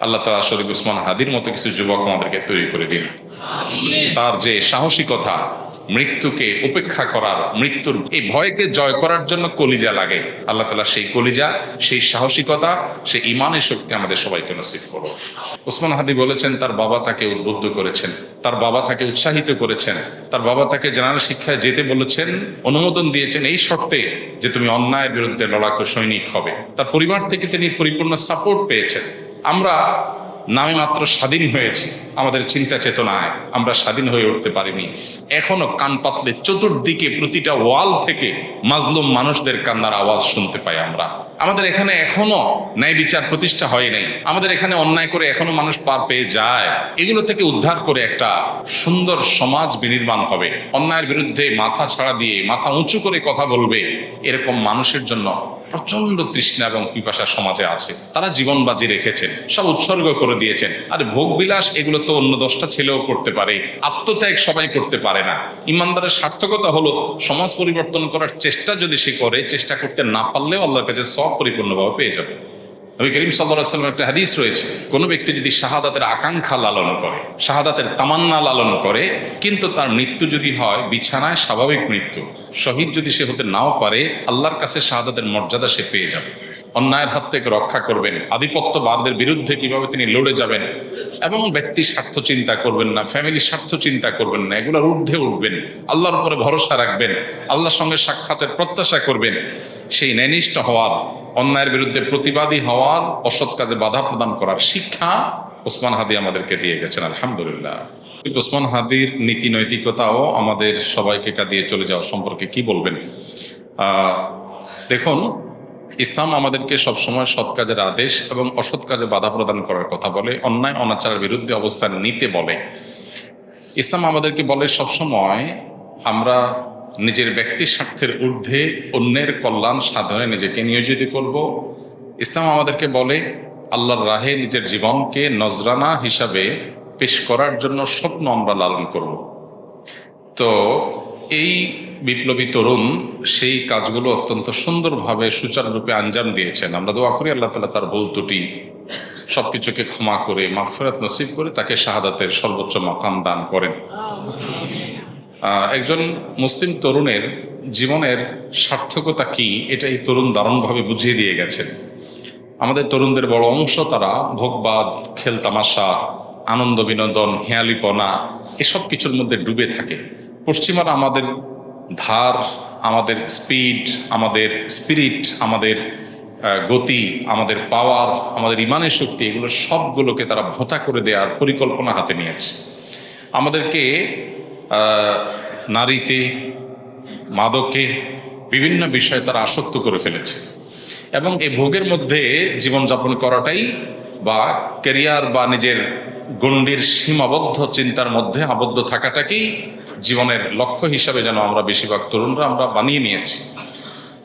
আল্লাহ তালা শরীফ উসমান হাদির মতো কিছু যুবক আমাদেরকে তৈরি করে দিন। তার যে সাহসিকতা মৃত্যুকে উপেক্ষা করার মৃত্যুর এই ভয়কে জয় করার জন্য কলিজা লাগে আল্লাহ তালা সেই কলিজা সেই সাহসিকতা সেই ইমানের শক্তি আমাদের সবাইকে নসিব করো উসমান হাদি বলেছেন তার বাবা তাকে উদ্বুদ্ধ করেছেন তার বাবা তাকে উৎসাহিত করেছেন তার বাবা তাকে জেনারেল শিক্ষায় যেতে বলেছেন অনুমোদন দিয়েছেন এই শর্তে যে তুমি অন্যায়ের বিরুদ্ধে লড়াকু সৈনিক হবে। তার পরিবার থেকে তিনি পরিপূর্ণ সাপোর্ট পেয়েছেন। আমরা নামে মাত্র স্বাধীন হয়েছি, আমাদের চিন্তা চেতনায় আমরা স্বাধীন হয়ে উঠতে পারিনি। এখনও কান পাতলে চতুর্দিকে প্রতিটা ওয়াল থেকে মাজলুম মানুষদের কান্নার আওয়াজ শুনতে পাই আমরা। আমাদের এখানে এখনও ন্যায় বিচার প্রতিষ্ঠা হয় নাই। আমাদের এখানে অন্যায় করে এখনও মানুষ পার পেয়ে যায়। এগুলো থেকে উদ্ধার করে একটা সুন্দর সমাজ বিনির্মাণ হবে। অন্যায়ের বিরুদ্ধে মাথা ছাড়া দিয়ে, মাথা উঁচু করে কথা বলবে, এরকম মানুষের জন্য প্রচণ্ড তৃষ্ণা এবং পিপাসা সমাজে আছে। তারা জীবন বাজি রেখেছেন, সব উৎসর্গ করে দিয়েছেন। আর ভোগ বিলাস এগুলো তো অন্য দশটা ছেলেও করতে পারে, আত্মত্যাগ সবাই করতে পারে না। ইমানদারের সার্থকতা হলো, সমাজ পরিবর্তন করার চেষ্টা যদি সে করে, চেষ্টা করতে না পারলেও আল্লাহর কাছে সব পরিপূর্ণভাবে পেয়ে যাবে। নবী করিম সাল্লাহ একটা হাদিস রয়েছে। কোনো ব্যক্তি যদি শাহাদাতের আকাঙ্ক্ষা লালন করে, শাহাদাতের তামান্না লালন করে, কিন্তু তার মৃত্যু যদি হয়, বিছানায় স্বাভাবিক মৃত্যু, শহীদ যদি সে হতে নাও পারে, আল্লাহর কাছে শাহাদাতের মর্যাদা সে পেয়ে যাবে। অন্যায়ের হাত থেকে রক্ষা করবেন, আধিপত্যবাদদের বিরুদ্ধে কীভাবে তিনি লড়ে যাবেন, এবং ব্যক্তি স্বার্থ চিন্তা করবেন না ফ্যামিলি স্বার্থ চিন্তা করবেন না, এগুলোর ঊর্ধ্বে উঠবেন, আল্লাহর উপরে ভরসা রাখবেন, আল্লাহর সঙ্গে সাক্ষাতের প্রত্যাশা করবেন, সেই ন্যায়নিষ্ঠ হওয়ার অন্যায়ের বিরুদ্ধে প্রতিবাদী হওয়ার অসৎ কাজে বাধা প্রদান করার শিক্ষা ওসমান হাদি আমাদেরকে দিয়ে গেছেন, আলহামদুলিল্লাহ। ওসমান হাদির নীতি নৈতিকতাও আমাদের সবাইকে কাঁদিয়ে চলে যাওয়া সম্পর্কে কি বলবেন? দেখুন, ইসলাম আমাদেরকে সবসময় সৎ কাজের আদেশ এবং অসৎ কাজে বাধা প্রদান করার কথা বলে, অন্যায়, অনাচারের বিরুদ্ধে অবস্থান নিতে বলে। ইসলাম আমাদেরকে বলে, সবসময় আমরা নিজের ব্যক্তি স্বার্থের ঊর্ধ্বে অন্যের কল্যাণ সাধনে নিজেকে নিয়োজিত করব। ইসলাম আমাদেরকে বলে, আল্লাহর রাহে নিজের জীবনকে নজরানা হিসাবে পেশ করার জন্য স্বপ্ন আমরা লালন করব। তো এই বিপ্লবী তরুণ সেই কাজগুলো অত্যন্ত সুন্দরভাবে সুচারুরূপে আঞ্জাম দিয়েছেন। আমরা দোয়া করি আল্লাহ তালা তার ভুল সব কিছুকে ক্ষমা করে, মাগফিরাত নসিব করে তাকে শাহাদাতের সর্বোচ্চ মাকাম দান করেন। একজন মুসলিম তরুণের জীবনের সার্থকতা কি? এটা এই তরুণ দারুণভাবে বুঝিয়ে দিয়ে গেছেন। আমাদের তরুণদের বড় অংশ তারা ভোগবাদ খেলতামাশা আনন্দ বিনোদন, হেয়ালিপনা, এসব কিছুর মধ্যে ডুবে থাকে। পশ্চিমারা আমাদের ধার, আমাদের স্পিড আমাদের স্পিরিট আমাদের গতি, আমাদের পাওয়ার আমাদের ইমানের শক্তি, এগুলো সবগুলোকে তারা ভোঁতা করে দেওয়ার পরিকল্পনা হাতে নিয়েছে। আমাদেরকে নারীতে মাদকে বিভিন্ন বিষয়ে তারা আসক্ত করে ফেলেছে। এবং এই ভোগের মধ্যে জীবনযাপন করাটাই বা ক্যারিয়ার বা নিজের গণ্ডির সীমাবদ্ধ চিন্তার মধ্যে আবদ্ধ থাকাটাকেই জীবনের লক্ষ্য হিসাবে যেন আমরা বেশিরভাগ তরুণরা আমরা বানিয়ে নিয়েছি।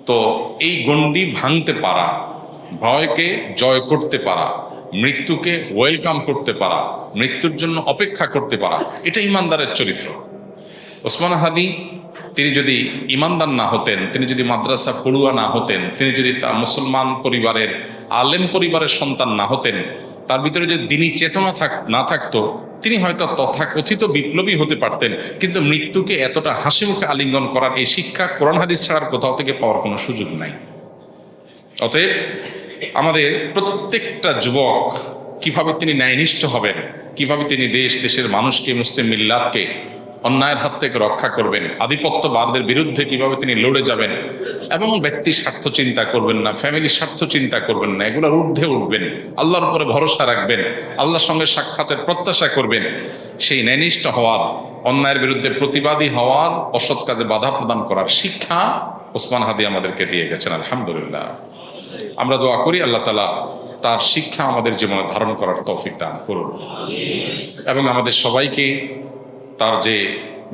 তো এই গণ্ডি ভাঙতে পারা, ভয়কে জয় করতে পারা, মৃত্যুকে ওয়েলকাম করতে পারা, মৃত্যুর জন্য অপেক্ষা করতে পারা, এটা ইমানদারের চরিত্র। ওসমান হাদি, তিনি যদি ইমানদার না হতেন, তিনি যদি মাদ্রাসা পড়ুয়া না হতেন, তিনি যদি মুসলমান পরিবারের, আলেম পরিবারের সন্তান না হতেন, তার ভিতরে যদি দিনই চেতনা থাক, না থাকতো, তিনি হয়তো তথাকথিত বিপ্লবী হতে পারতেন, কিন্তু মৃত্যুকে এতটা হাসি মুখে আলিঙ্গন করার এই শিক্ষা কোরআন হাদিস ছাড়ার কোথাও থেকে পাওয়ার কোনো সুযোগ নাই। অতএব আমাদের প্রত্যেকটা যুবক কীভাবে তিনি ন্যায়নিষ্ঠ হবেন, কীভাবে তিনি দেশ, দেশের মানুষকে, মুসলিম মিল্লাতকে অন্যায়ের হাত থেকে রক্ষা করবেন, আধিপত্যবাদের বিরুদ্ধে কীভাবে তিনি লড়ে যাবেন এবং ব্যক্তি স্বার্থ চিন্তা করবেন না ফ্যামিলির স্বার্থ চিন্তা করবেন না, এগুলোর ঊর্ধ্বে উঠবেন, আল্লাহর উপরে ভরসা রাখবেন, আল্লাহর সঙ্গে সাক্ষাতের প্রত্যাশা করবেন। সেই ন্যায়নিষ্ঠ হওয়ার, অন্যায়ের বিরুদ্ধে প্রতিবাদী হওয়ার অসৎ কাজে বাধা প্রদান করার শিক্ষা ওসমান হাদি আমাদেরকে দিয়ে গেছেন, আলহামদুলিল্লাহ। আমরা দোয়া করি আল্লাহ তালা তার শিক্ষা আমাদের জীবনে ধারণ করার তৌফিক দান করুন। এবং আমাদের সবাইকে তার যে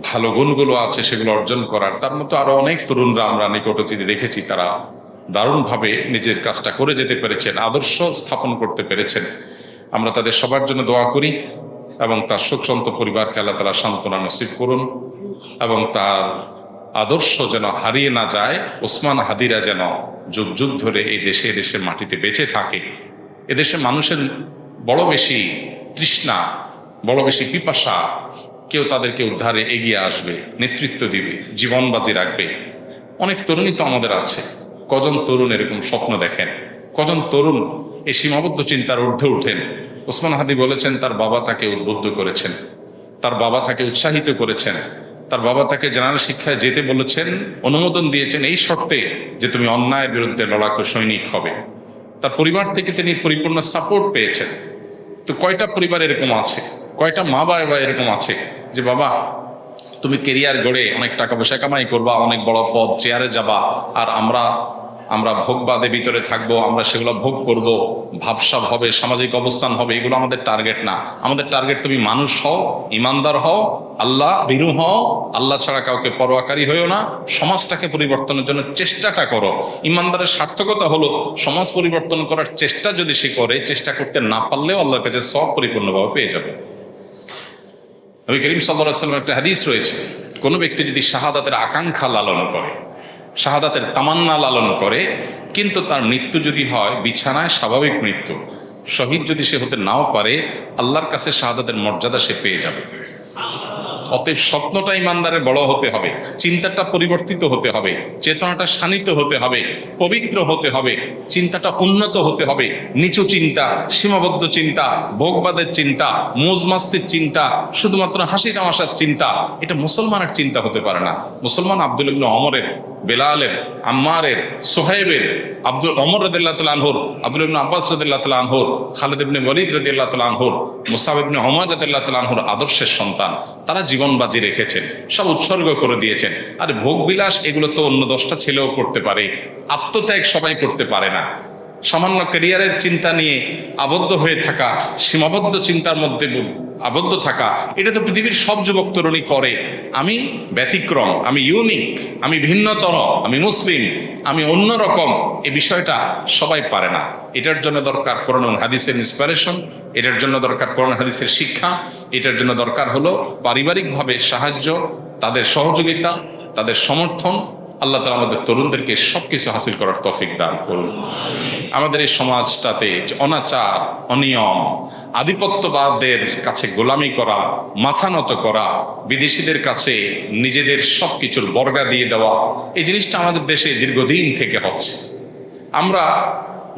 ভালো গুণগুলো আছে সেগুলো অর্জন করার, তার মতো আরও অনেক তরুণরা আমরা নিকটতীতে দেখেছি, তারা দারুণভাবে নিজের কাজটা করে যেতে পেরেছেন, আদর্শ স্থাপন করতে পেরেছেন। আমরা তাদের সবার জন্য দোয়া করি এবং তার সুখসন্ত পরিবারকে আল্লাহ তারা সান্ত্বনা নসিব করুন এবং তার আদর্শ যেন হারিয়ে না যায়, ওসমান হাদিরা যেন যুগ যুগ ধরে এই দেশে এদেশের মাটিতে বেঁচে থাকে। এদেশে মানুষের বড় বেশি তৃষ্ণা, বড় বেশি পিপাসা কেউ তাদেরকে উদ্ধারে এগিয়ে আসবে, নেতৃত্ব দিবে, জীবনবাজি রাখবে। অনেক তরুণী তো আমাদের আছে। কজন তরুণ এরকম স্বপ্ন দেখেন? কজন তরুণ এই সীমাবদ্ধ চিন্তার ঊর্ধ্বে উঠেন? ওসমান হাদি বলেছেন, তার বাবা তাকে উদ্বুদ্ধ করেছেন। তার বাবা তাকে উৎসাহিত করেছেন। তার বাবা তাকে জেনারেল শিক্ষায় যেতে বলেছেন, অনুমোদন দিয়েছেন এই শর্তে যে তুমি অন্যায়ের বিরুদ্ধে লড়াকু সৈনিক হবে। তার পরিবার থেকে তিনি পরিপূর্ণ সাপোর্ট পেয়েছেন। তো কয়টা পরিবার এরকম আছে? কয়টা মা বাবা এরকম আছে? যে বাবা, তুমি কেরিয়ার গড়ে অনেক টাকা পয়সা কামাই করবা, অনেক বড় পদ চেয়ারে যাবা, আর আমরা আমরা ভোগবাদে ভিতরে থাকব, আমরা সেগুলো ভোগ করব, ভাবসাব হবে, সামাজিক অবস্থান হবে, এগুলো আমাদের টার্গেট না। আমাদের টার্গেট তুমি মানুষ হও, ইমানদার হও, আল্লাহ বিরু হও, আল্লাহ ছাড়া কাউকে পরোয়াকারী হয়েও না, সমাজটাকে পরিবর্তনের জন্য চেষ্টাটা করো। ইমানদারের সার্থকতা হলো সমাজ পরিবর্তন করার চেষ্টা যদি সে করে, চেষ্টা করতে না পারলেও আল্লাহর কাছে সব পরিপূর্ণভাবে পেয়ে যাবে। নবী করিম সাল্লাহ সাল্লাম একটা হাদিস রয়েছে। কোনো ব্যক্তি যদি শাহাদাতের আকাঙ্ক্ষা লালন করে, শাহাদাতের তামান্না লালন করে, কিন্তু তার মৃত্যু যদি হয়, বিছানায় স্বাভাবিক মৃত্যু, শহীদ যদি সে হতে নাও পারে, আল্লাহর কাছে শাহাদাতের মর্যাদা সে পেয়ে যাবে। অতএব স্বপ্নটা ইমানদারের বড় হতে হবে, চিন্তাটা পরিবর্তিত হতে হবে, চেতনাটা শানিত হতে হবে, পবিত্র হতে হবে, চিন্তাটা উন্নত হতে হবে, নিচু চিন্তা, সীমাবদ্ধ চিন্তা, ভোগবাদের চিন্তা, মোজমাস্তির চিন্তা, শুধুমাত্র হাসি তামাশার চিন্তা, এটা মুসলমানের চিন্তা হতে পারে না। মুসলমান আব্দুল অমরের বেলালের, আম্মারের সোহেবের আব্দুল অমর রদুল্লাহ আনহর, আব্দুল ইবনে আব্বাস রদুল্লাহ আনহর, খালেদ ইবনে ওয়ালিদ রদুল্লাহ আনহর, মুসাব ইবনে অমর রদুল্লাহ আনহর আদর্শের সন্তান। তারা জীবন বাজি রেখেছেন, সব উৎসর্গ করে দিয়েছেন। আর ভোগ বিলাস এগুলো তো অন্য দশটা ছেলেও করতে পারে, আত্মত্যাগ সবাই করতে পারে না। সামান্য ক্যারিয়ারের চিন্তা নিয়ে আবদ্ধ হয়ে থাকা, সীমাবদ্ধ চিন্তার মধ্যে আবদ্ধ থাকা, এটা তো পৃথিবীর সব যুবক তরুণী করে। আমি ব্যতিক্রম, আমি ইউনিক আমি ভিন্নতর, আমি মুসলিম, আমি অন্যরকম এ বিষয়টা সবাই পারে না। এটার জন্য দরকার কোরআন হাদিসের ইন্সপিরেশন এটার জন্য দরকার কোরআন হাদিসের শিক্ষা, এটার জন্য দরকার হলো পারিবারিকভাবে সাহায্য, তাদের সহযোগিতা, তাদের সমর্থন, আল্লাহ তালা আমাদের তরুণদেরকে সব কিছু হাসিল করার তফিক দান করুন। আমাদের এই সমাজটাতে অনাচার, অনিয়ম, আধিপত্যবাদের কাছে গোলামি করা, মাথা নত করা, বিদেশিদের কাছে নিজেদের সব কিছুর বর্গা দিয়ে দেওয়া, এই জিনিসটা আমাদের দেশে দীর্ঘদিন থেকে হচ্ছে। আমরা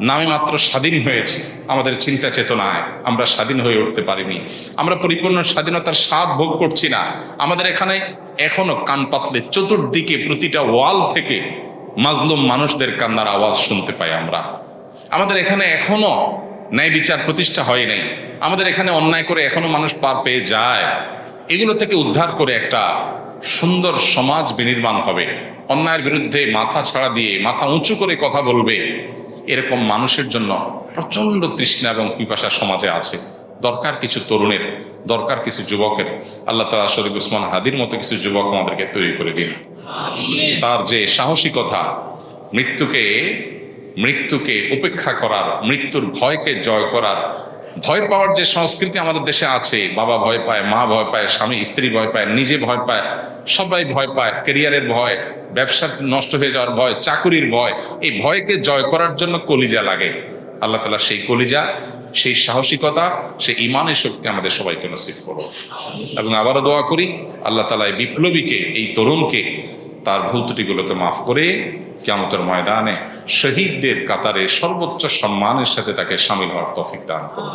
নামে মাত্র স্বাধীন হয়েছি, আমাদের চিন্তা চেতনায় আমরা স্বাধীন হয়ে উঠতে পারিনি। আমরা পরিপূর্ণ স্বাধীনতার স্বাদ ভোগ করছি না। আমাদের এখানে এখনও কান পাতলে চতুর্দিকে প্রতিটা ওয়াল থেকে মাজলুম মানুষদের কান্নার আওয়াজ শুনতে পাই আমরা। আমাদের এখানে এখনও ন্যায় বিচার প্রতিষ্ঠা হয় নাই। আমাদের এখানে অন্যায় করে এখনও মানুষ পার পেয়ে যায়। এগুলো থেকে উদ্ধার করে একটা সুন্দর সমাজ বিনির্মাণ হবে। অন্যায়ের বিরুদ্ধে মাথা ছাড়া দিয়ে মাথা উঁচু করে কথা বলবে। এরকম মানুষের জন্য প্রচণ্ড তৃষ্ণা এবং পিপাসা সমাজে আছে। দরকার কিছু তরুণের দরকার কিছু যুবকের। আল্লাহ তালা শরীফ উসমান হাদির মতো কিছু যুবক আমাদেরকে তৈরি করে দিন। তার যে সাহসিকতা মৃত্যুকে মৃত্যুকে উপেক্ষা করার, মৃত্যুর ভয়কে জয় করার। ভয় পাওয়ার যে সংস্কৃতি আমাদের দেশে আছে, বাবা ভয় পায়, মা ভয় পায়, স্বামী, স্ত্রী ভয় পায়, নিজে ভয় পায়, সবাই ভয় পায়, ক্যারিয়ারের ভয়, ব্যবসা নষ্ট হয়ে যাওয়ার ভয়, চাকুরির ভয়, এই ভয়কে জয় করার জন্য কলিজা লাগে। আল্লাহ তালা সেই কলিজা, সেই সাহসিকতা, সেই ইমানের শক্তি আমাদের সবাইকে নসিব করো এবং আবারও দোয়া করি, আল্লাহ তালা এই বিপ্লবীকে, এই তরুণকে তার ভুল ত্রুটিগুলোকে মাফ করে কেমতের ময়দানে শহীদদের কাতারে সর্বোচ্চ সম্মানের সাথে তাকে সামিল হওয়ার তফিক দান করুন।